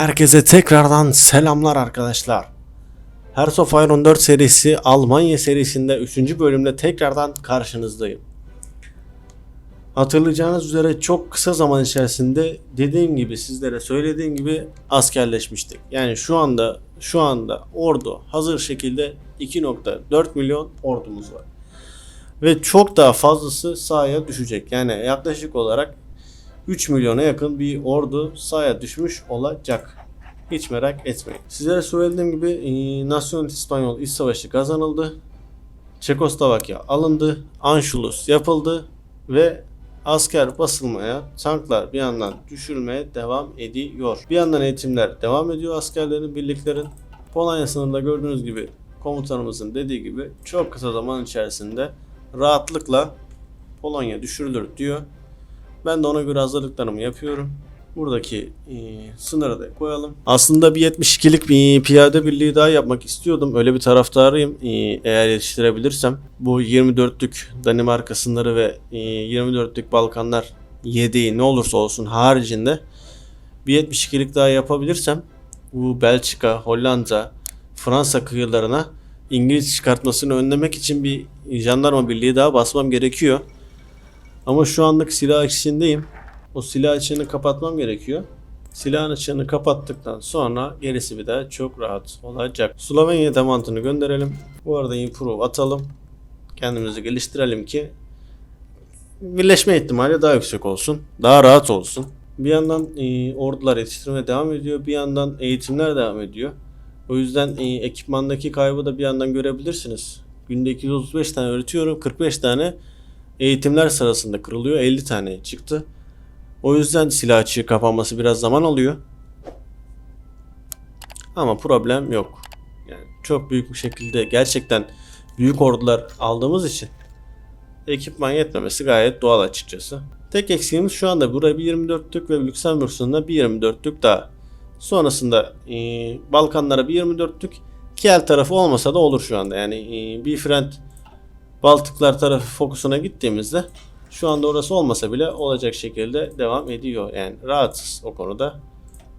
Herkese tekrardan selamlar arkadaşlar. Hearts of Iron 4 serisi Almanya serisinde 3. bölümde tekrardan karşınızdayım. Hatırlayacağınız üzere çok kısa zaman içerisinde dediğim gibi sizlere söylediğim gibi askerleşmiştik. Yani şu anda şu anda ordu hazır şekilde 2.4 milyon ordumuz var. Ve çok daha fazlası sahaya düşecek. Yani yaklaşık olarak 3 milyona yakın bir ordu sahaya düşmüş olacak. Hiç merak etmeyin. Sizlere söylediğim gibi e, Nasyonel İspanyol İç Savaşı kazanıldı. Çekoslovakya alındı. Anschluss yapıldı ve asker basılmaya, tanklar bir yandan düşürülmeye devam ediyor. Bir yandan eğitimler devam ediyor askerlerin, birliklerin. Polonya sınırında gördüğünüz gibi komutanımızın dediği gibi çok kısa zaman içerisinde rahatlıkla Polonya düşürülür diyor. Ben de ona göre hazırlıklarımı yapıyorum. Buradaki e, sınırı da koyalım. Aslında bir 72'lik bir piyade birliği daha yapmak istiyordum. Öyle bir taraftarıyım. E, eğer yetiştirebilirsem. Bu 24'lük Danimarka sınırı ve e, 24'lük Balkanlar yedeği ne olursa olsun haricinde bir 72'lik daha yapabilirsem bu Belçika, Hollanda, Fransa kıyılarına İngiliz çıkartmasını önlemek için bir jandarma birliği daha basmam gerekiyor. Ama şu anlık silah içindeyim. O silah açığını kapatmam gerekiyor. Silahın açığını kapattıktan sonra gerisi bir daha çok rahat olacak. Slovenya demantını gönderelim. Bu arada improve atalım. Kendimizi geliştirelim ki birleşme ihtimali daha yüksek olsun. Daha rahat olsun. Bir yandan e, ordular yetiştirmeye devam ediyor. Bir yandan eğitimler devam ediyor. O yüzden e, ekipmandaki kaybı da bir yandan görebilirsiniz. Günde 235 tane üretiyorum. 45 tane eğitimler sırasında kırılıyor. 50 tane çıktı. O yüzden silah açığı kapanması biraz zaman alıyor. Ama problem yok. Yani çok büyük bir şekilde gerçekten büyük ordular aldığımız için ekipman yetmemesi gayet doğal açıkçası. Tek eksiğimiz şu anda buraya bir 24'lük ve Lüksemburg sınırına bir 24'lük daha. Sonrasında e, Balkanlara bir 24'lük Kiel tarafı olmasa da olur şu anda. Yani e, Bifrent Baltıklar tarafı fokusuna gittiğimizde şu anda orası olmasa bile olacak şekilde devam ediyor. Yani rahatsız o konuda.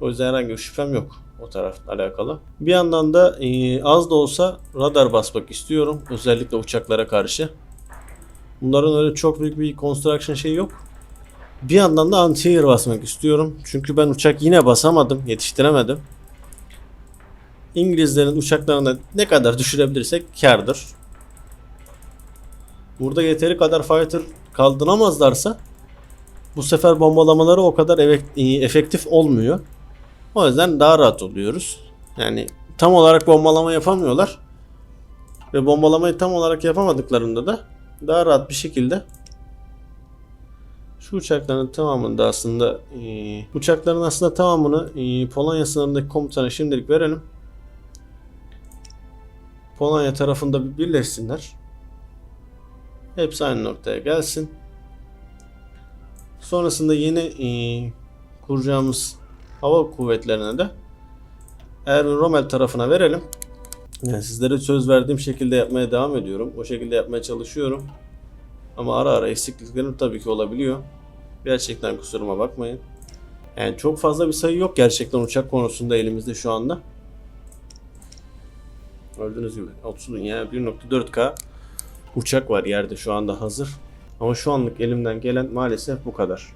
O yüzden herhangi bir şüphem yok o tarafla alakalı. Bir yandan da e, az da olsa radar basmak istiyorum. Özellikle uçaklara karşı. Bunların öyle çok büyük bir construction şeyi yok. Bir yandan da anti-air basmak istiyorum. Çünkü ben uçak yine basamadım. Yetiştiremedim. İngilizlerin uçaklarını ne kadar düşürebilirsek kardır. Burada yeteri kadar fighter kaldıramazlarsa bu sefer bombalamaları o kadar e, efektif olmuyor. O yüzden daha rahat oluyoruz. Yani tam olarak bombalama yapamıyorlar. Ve bombalamayı tam olarak yapamadıklarında da daha rahat bir şekilde şu uçakların tamamını da aslında e, uçakların aslında tamamını e, Polonya sınırındaki komutana şimdilik verelim. Polonya tarafında bir birleşsinler. Hepsi aynı noktaya gelsin. Sonrasında yeni e, kuracağımız hava kuvvetlerine de Erwin Rommel tarafına verelim. Yani sizlere söz verdiğim şekilde yapmaya devam ediyorum. O şekilde yapmaya çalışıyorum. Ama ara ara eksikliklerim tabii ki olabiliyor. Gerçekten kusuruma bakmayın. Yani çok fazla bir sayı yok gerçekten uçak konusunda elimizde şu anda. Gördüğünüz gibi 30 yani 1.4K uçak var yerde şu anda hazır. Ama şu anlık elimden gelen maalesef bu kadar.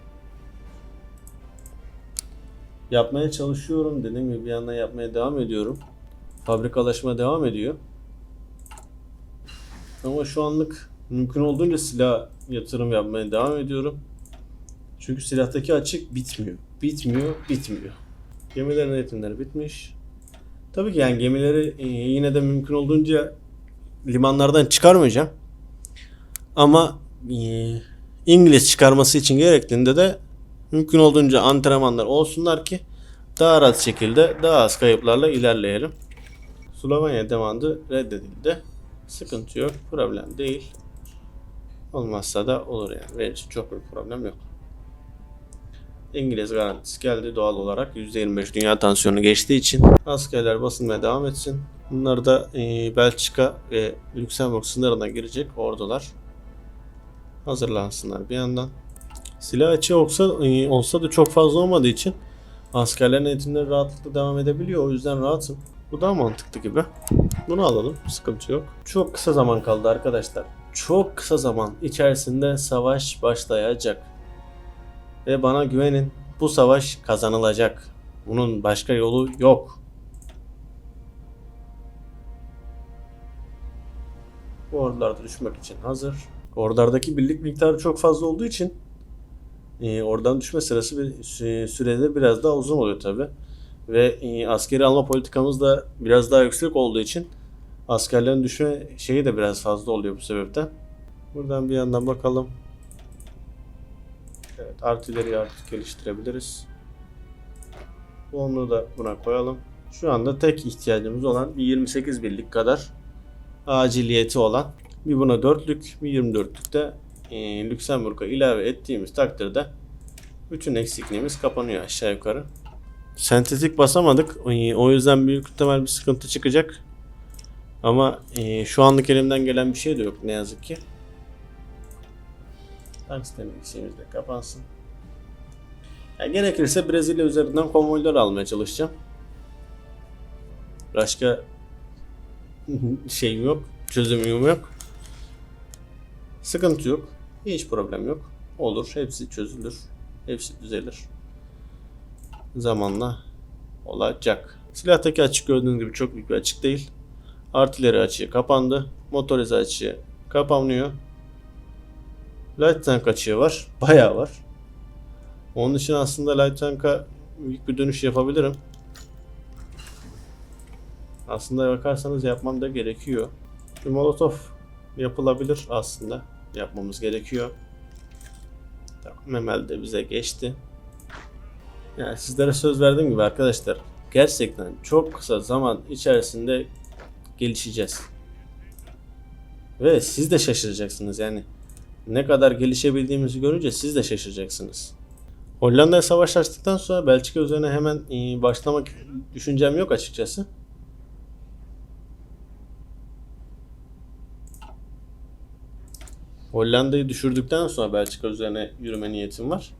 Yapmaya çalışıyorum dediğim gibi bir yandan yapmaya devam ediyorum. Fabrikalaşma devam ediyor. Ama şu anlık mümkün olduğunca silah yatırım yapmaya devam ediyorum. Çünkü silahtaki açık bitmiyor. Bitmiyor, bitmiyor. Gemilerin eğitimleri bitmiş. Tabii ki yani gemileri e, yine de mümkün olduğunca limanlardan çıkarmayacağım. Ama e, İngiliz çıkarması için gerektiğinde de mümkün olduğunca antrenmanlar olsunlar ki daha rahat şekilde daha az kayıplarla ilerleyelim. Slovenya demandı reddedildi. Sıkıntı yok, problem değil. Olmazsa da olur yani. Benim için çok bir problem yok. İngiliz garantisi geldi doğal olarak %25 dünya tansiyonu geçtiği için askerler basılmaya devam etsin. Bunlar da e, Belçika ve Lüksemburg sınırına girecek ordular. Hazırlansınlar bir yandan. Silah açığı olsa, e, olsa da çok fazla olmadığı için Askerlerin eğitimleri rahatlıkla devam edebiliyor. O yüzden rahatım. Bu daha mantıklı gibi. Bunu alalım. Sıkıntı yok. Çok kısa zaman kaldı arkadaşlar. Çok kısa zaman içerisinde savaş başlayacak. Ve bana güvenin. Bu savaş kazanılacak. Bunun başka yolu yok. Bu ordular düşmek için hazır. Ordulardaki birlik miktarı çok fazla olduğu için e, oradan düşme sırası bir sü- sürede biraz daha uzun oluyor tabi. Ve e, askeri alma politikamız da biraz daha yüksek olduğu için askerlerin düşme şeyi de biraz fazla oluyor bu sebepten. Buradan bir yandan bakalım. Evet, artileriyi artık geliştirebiliriz. Onu da buna koyalım. Şu anda tek ihtiyacımız olan bir 28 birlik kadar aciliyeti olan bir buna dörtlük bir 24'lük de e, Lüksemburg'a ilave ettiğimiz takdirde bütün eksikliğimiz kapanıyor aşağı yukarı. Sentetik basamadık. O yüzden büyük ihtimal bir sıkıntı çıkacak. Ama e, şu anlık elimden gelen bir şey de yok ne yazık ki. Tungsten eksiğimiz de kapansın. Ya gerekirse Brezilya üzerinden konvoylar almaya çalışacağım. Başka şeyim yok. Çözümüm yok. Sıkıntı yok. Hiç problem yok. Olur. Hepsi çözülür. Hepsi düzelir. Zamanla olacak. Silahtaki açık gördüğünüz gibi çok büyük bir açık değil. Artileri açığı kapandı. Motorize açığı kapanıyor. Light tank açığı var. Bayağı var. Onun için aslında light tank'a büyük bir dönüş yapabilirim. Aslında bakarsanız yapmam da gerekiyor. Bir molotof yapılabilir aslında. Yapmamız gerekiyor. Tamam, Memel de bize geçti. Yani sizlere söz verdiğim gibi arkadaşlar gerçekten çok kısa zaman içerisinde gelişeceğiz. Ve siz de şaşıracaksınız yani. Ne kadar gelişebildiğimizi görünce siz de şaşıracaksınız. Hollanda'ya savaş açtıktan sonra Belçika üzerine hemen başlamak düşüncem yok açıkçası. Hollanda'yı düşürdükten sonra Belçika üzerine yürüme niyetim var.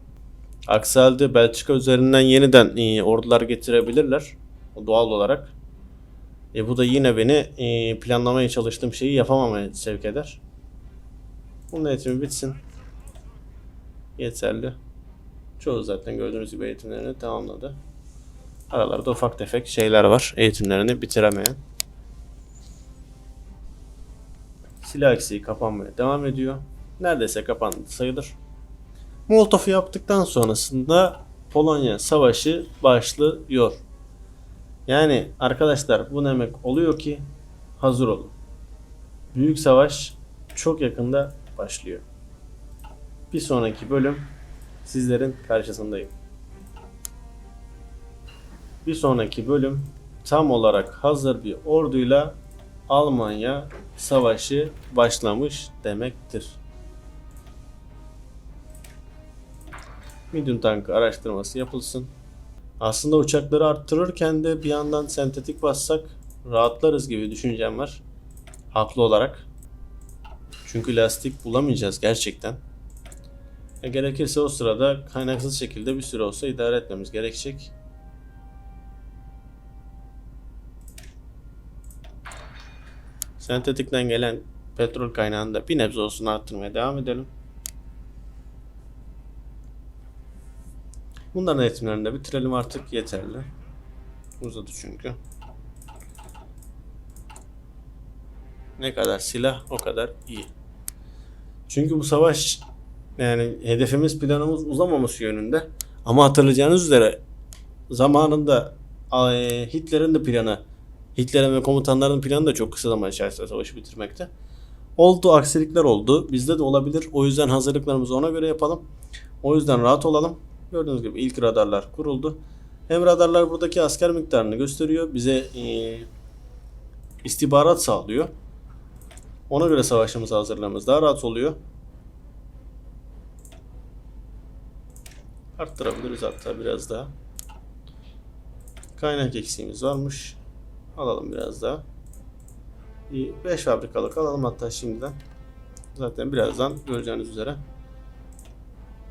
Aksi halde Belçika üzerinden yeniden e, ordular getirebilirler doğal olarak. E, bu da yine beni e, planlamaya çalıştığım şeyi yapamamaya sevk eder. Bunun eğitimi bitsin. Yeterli. Çoğu zaten gördüğünüz gibi eğitimlerini tamamladı. Aralarda ufak tefek şeyler var eğitimlerini bitiremeyen. Silah eksiği kapanmaya devam ediyor. Neredeyse kapandı sayılır. Molotov'u yaptıktan sonrasında Polonya Savaşı başlıyor. Yani arkadaşlar bu demek oluyor ki hazır olun. Büyük savaş çok yakında başlıyor. Bir sonraki bölüm sizlerin karşısındayım. Bir sonraki bölüm tam olarak hazır bir orduyla Almanya savaşı başlamış demektir. Medium tank araştırması yapılsın. Aslında uçakları arttırırken de bir yandan sentetik bassak rahatlarız gibi düşüncem var. Haklı olarak. Çünkü lastik bulamayacağız gerçekten. E gerekirse o sırada kaynaksız şekilde bir süre olsa idare etmemiz gerekecek. Sentetikten gelen petrol kaynağını da bir nebze olsun arttırmaya devam edelim. Bunların eğitimlerini de bitirelim artık yeterli. Uzadı çünkü. Ne kadar silah o kadar iyi. Çünkü bu savaş yani hedefimiz planımız uzamaması yönünde. Ama hatırlayacağınız üzere zamanında e, Hitler'in de planı Hitler'in ve komutanların planı da çok kısa zaman içerisinde savaşı bitirmekte. Oldu aksilikler oldu. Bizde de olabilir. O yüzden hazırlıklarımızı ona göre yapalım. O yüzden rahat olalım. Gördüğünüz gibi ilk radarlar kuruldu. Hem radarlar buradaki asker miktarını gösteriyor. Bize e, istihbarat sağlıyor. Ona göre savaşımıza hazırlamamız daha rahat oluyor. Arttırabiliriz hatta biraz daha. Kaynak eksiğimiz varmış. Alalım biraz daha. 5 fabrikalık alalım hatta şimdiden. Zaten birazdan göreceğiniz üzere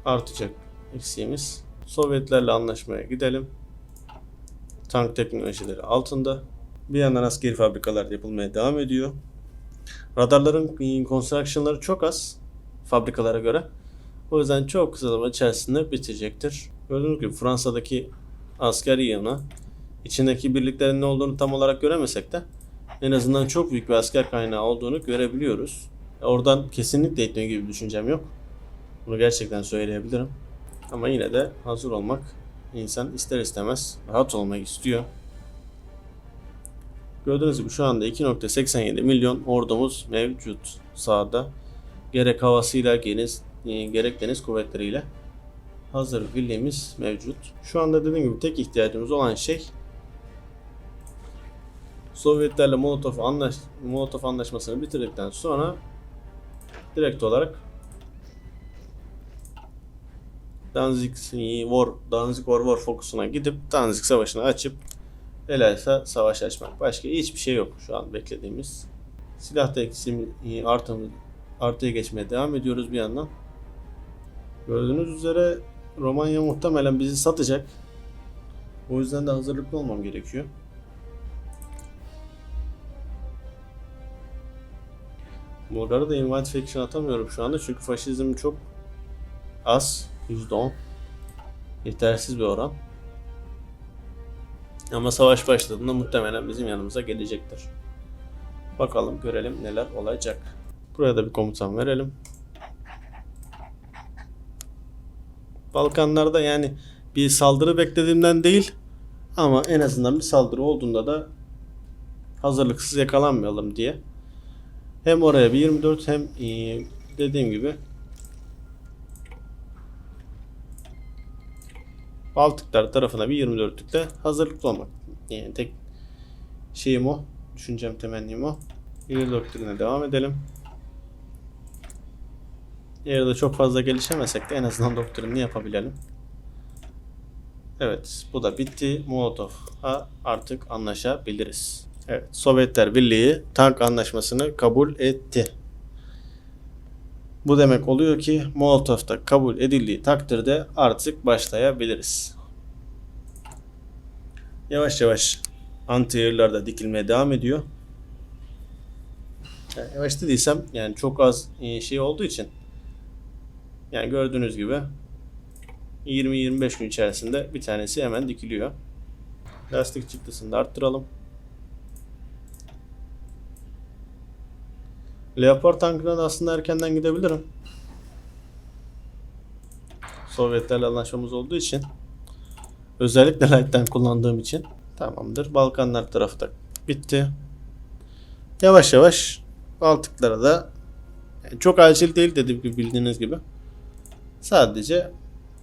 artacak eksiğimiz. Sovyetlerle anlaşmaya gidelim. tank teknolojileri altında. Bir yandan askeri fabrikalar yapılmaya devam ediyor. Radarların construction'ları çok az fabrikalara göre. O yüzden çok kısa zaman içerisinde bitecektir. Gördüğünüz gibi Fransa'daki asker yığını içindeki birliklerin ne olduğunu tam olarak göremesek de en azından çok büyük bir asker kaynağı olduğunu görebiliyoruz. Oradan kesinlikle etme gibi bir düşüncem yok. Bunu gerçekten söyleyebilirim. Ama yine de hazır olmak insan ister istemez rahat olmak istiyor. Gördüğünüz gibi şu anda 2.87 milyon ordumuz mevcut sahada. Gerek havasıyla deniz, e, gerek deniz kuvvetleriyle hazır birliğimiz mevcut. Şu anda dediğim gibi tek ihtiyacımız olan şey Sovyetlerle Molotov, anlaş Molotov anlaşmasını bitirdikten sonra direkt olarak Danzig War, Danzig War War fokusuna gidip Danzig Savaşı'nı açıp Helalsa savaş açmak. Başka hiçbir şey yok şu an beklediğimiz. Silah teksimi artı, artıya geçmeye devam ediyoruz bir yandan. Gördüğünüz üzere Romanya muhtemelen bizi satacak. O yüzden de hazırlıklı olmam gerekiyor. Bulgar'a da invite faction atamıyorum şu anda çünkü faşizm çok az. %10. Yetersiz bir oran. Ama savaş başladığında muhtemelen bizim yanımıza gelecektir. Bakalım görelim neler olacak. Buraya da bir komutan verelim. Balkanlarda yani bir saldırı beklediğimden değil ama en azından bir saldırı olduğunda da hazırlıksız yakalanmayalım diye. Hem oraya bir 24 hem e, dediğim gibi Baltıklar tarafına bir 24'lükte hazırlıklı olmak. Yani tek şeyim o. Düşüncem temennim o. İleri doktrine devam edelim. Yerde çok fazla gelişemesek de en azından doktrinini yapabilelim. Evet bu da bitti. Molotov'a artık anlaşabiliriz. Evet Sovyetler Birliği tank anlaşmasını kabul etti. Bu demek oluyor ki Molotov'da kabul edildiği takdirde artık başlayabiliriz. Yavaş yavaş anti da dikilmeye devam ediyor. Yani yavaş dediysem yani çok az e, şey olduğu için yani gördüğünüz gibi 20-25 gün içerisinde bir tanesi hemen dikiliyor. Lastik çıktısını da arttıralım. Leopard tankına da aslında erkenden gidebilirim. Sovyetlerle anlaşmamız olduğu için. Özellikle Light'ten kullandığım için. Tamamdır. Balkanlar tarafı da bitti. Yavaş yavaş Baltıklara da yani çok acil değil dediğim gibi bildiğiniz gibi. Sadece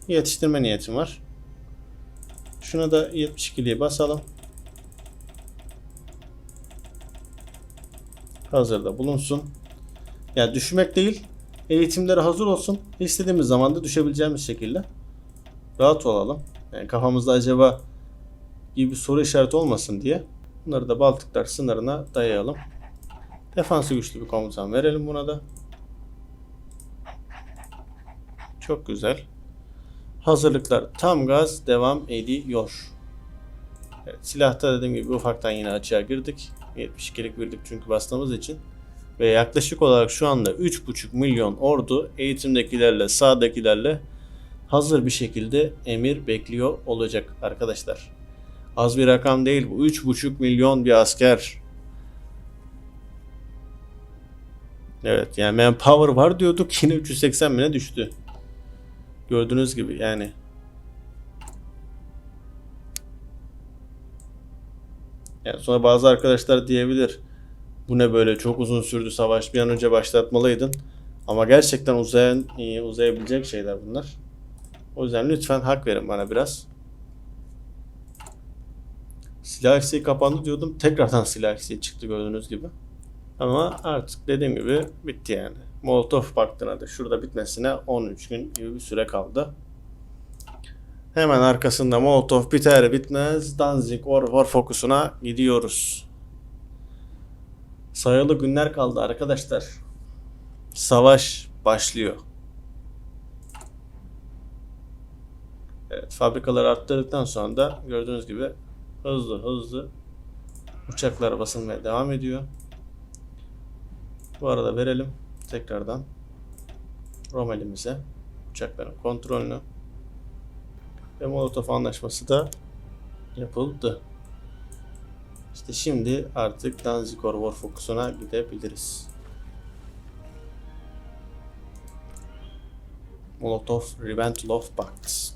yetiştirme niyetim var. Şuna da 72'liği basalım. Hazırda bulunsun. Yani düşmek değil, eğitimleri hazır olsun. İstediğimiz zaman da düşebileceğimiz şekilde rahat olalım. Yani kafamızda acaba gibi bir soru işareti olmasın diye bunları da Baltıklar sınırına dayayalım. Defansı güçlü bir komutan verelim buna da. Çok güzel. Hazırlıklar tam gaz devam ediyor. Evet, silahta dediğim gibi ufaktan yine açığa girdik. 72'lik birlik çünkü bastığımız için. Ve yaklaşık olarak şu anda 3,5 milyon ordu eğitimdekilerle sağdakilerle hazır bir şekilde emir bekliyor olacak arkadaşlar. Az bir rakam değil bu. 3,5 milyon bir asker. Evet yani manpower var diyorduk yine 380 bine düştü. Gördüğünüz gibi yani. Yani sonra bazı arkadaşlar diyebilir. Bu ne böyle çok uzun sürdü savaş bir an önce başlatmalıydın. Ama gerçekten uzayan, e, uzayabilecek şeyler bunlar. O yüzden lütfen hak verin bana biraz. Silah eksiği kapandı diyordum. Tekrardan silah eksiği çıktı gördüğünüz gibi. Ama artık dediğim gibi bitti yani. Molotov Paktı'na da şurada bitmesine 13 gün gibi bir süre kaldı. Hemen arkasında Molotov biter bitmez Danzig War, War fokusuna gidiyoruz. Sayılı günler kaldı arkadaşlar. Savaş başlıyor. Evet, fabrikaları arttırdıktan sonra da gördüğünüz gibi hızlı hızlı uçaklar basılmaya devam ediyor. Bu arada verelim tekrardan Romelimize uçakların kontrolünü ve Molotov anlaşması da yapıldı. İşte şimdi artık Danzigor War gidebiliriz. Molotov Ribbentrop Pact.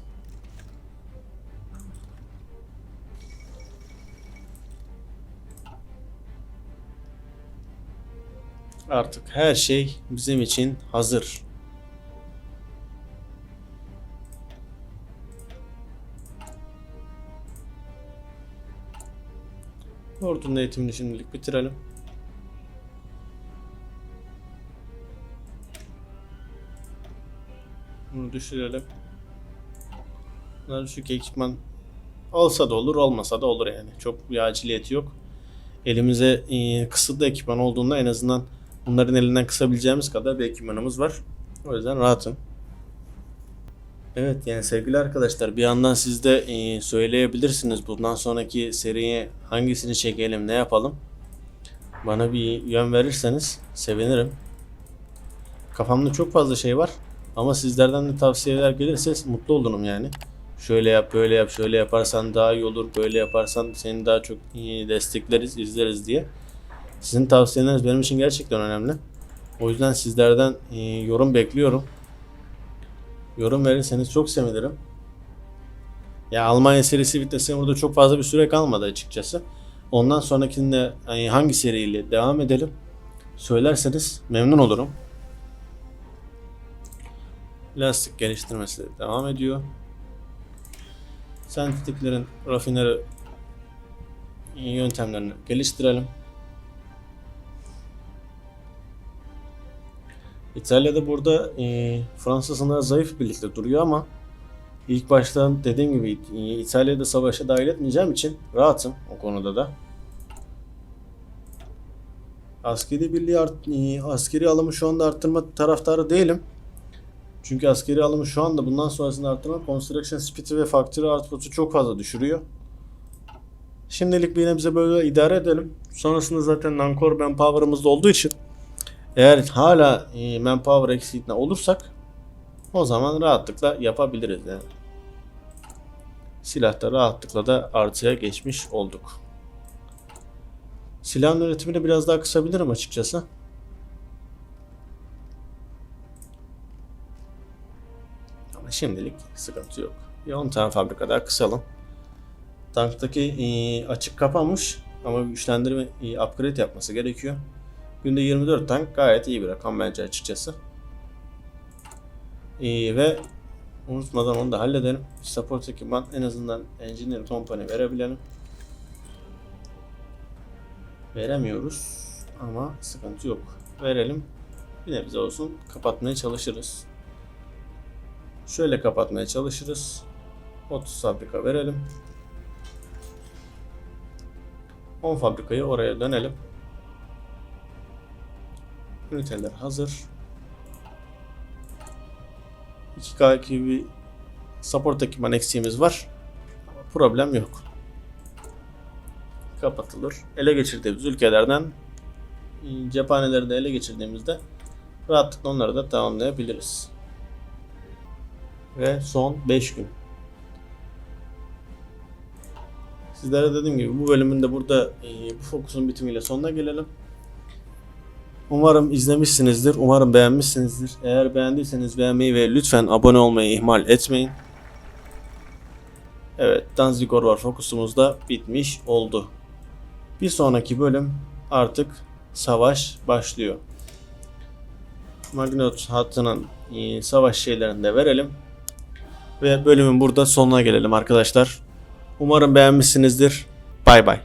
Artık her şey bizim için hazır. Ordunun eğitimini şimdilik bitirelim. Bunu düşürelim. Bunlar düşük ekipman olsa da olur olmasa da olur yani. Çok bir aciliyeti yok. Elimize e, kısıtlı ekipman olduğunda en azından bunların elinden kısabileceğimiz kadar bir ekipmanımız var. O yüzden rahatım. Evet yani sevgili arkadaşlar bir yandan siz de e, söyleyebilirsiniz bundan sonraki seriye hangisini çekelim ne yapalım. Bana bir yön verirseniz sevinirim. Kafamda çok fazla şey var ama sizlerden de tavsiyeler gelirse mutlu olurum yani. Şöyle yap böyle yap şöyle yaparsan daha iyi olur böyle yaparsan seni daha çok iyi destekleriz izleriz diye. Sizin tavsiyeleriniz benim için gerçekten önemli. O yüzden sizlerden e, yorum bekliyorum. Yorum verirseniz çok sevinirim. Ya Almanya serisi bitmesine burada çok fazla bir süre kalmadı açıkçası. Ondan sonrakinde hani hangi seriyle devam edelim söylerseniz memnun olurum. Lastik geliştirmesi de devam ediyor. Sentetiklerin rafineri yöntemlerini geliştirelim. İtalya'da burada e, Fransa sınırı zayıf birlikte duruyor ama ilk baştan dediğim gibi e, İtalya'da savaşa dahil etmeyeceğim için rahatım o konuda da. Askeri birliği art, e, askeri alımı şu anda arttırma taraftarı değilim. Çünkü askeri alımı şu anda bundan sonrasında arttırma construction speed'i ve factory output'u çok fazla düşürüyor. Şimdilik bir yine bize böyle idare edelim. Sonrasında zaten Nankor manpower'ımız olduğu için eğer hala e, manpower eksikliğinde olursak o zaman rahatlıkla yapabiliriz yani. Silahta rahatlıkla da artıya geçmiş olduk. Silahın üretimini biraz daha kısabilirim açıkçası. Ama şimdilik sıkıntı yok. Bir 10 tane fabrika daha kısalım. Tanktaki e, açık kapanmış ama güçlendirme e, upgrade yapması gerekiyor. Günde 24 tank gayet iyi bir rakam bence açıkçası. İyi ve unutmadan onu da halledelim. Support ekipman en azından Engineer Company verebilelim. Veremiyoruz ama sıkıntı yok. Verelim. Bir nebze olsun kapatmaya çalışırız. Şöyle kapatmaya çalışırız. 30 fabrika verelim. 10 fabrikayı oraya dönelim. Üniteler hazır. 2K gibi support ekipman eksiğimiz var. Ama problem yok. Kapatılır. Ele geçirdiğimiz ülkelerden e, cephaneleri de ele geçirdiğimizde rahatlıkla onları da tamamlayabiliriz. Ve son 5 gün. Sizlere dediğim gibi bu bölümün de burada e, bu fokusun bitimiyle sonuna gelelim. Umarım izlemişsinizdir. Umarım beğenmişsinizdir. Eğer beğendiyseniz beğenmeyi ve lütfen abone olmayı ihmal etmeyin. Evet, Danzigor var fokusumuz da bitmiş oldu. Bir sonraki bölüm artık savaş başlıyor. Magnot hattının e, savaş şeylerini de verelim. Ve bölümün burada sonuna gelelim arkadaşlar. Umarım beğenmişsinizdir. Bay bay.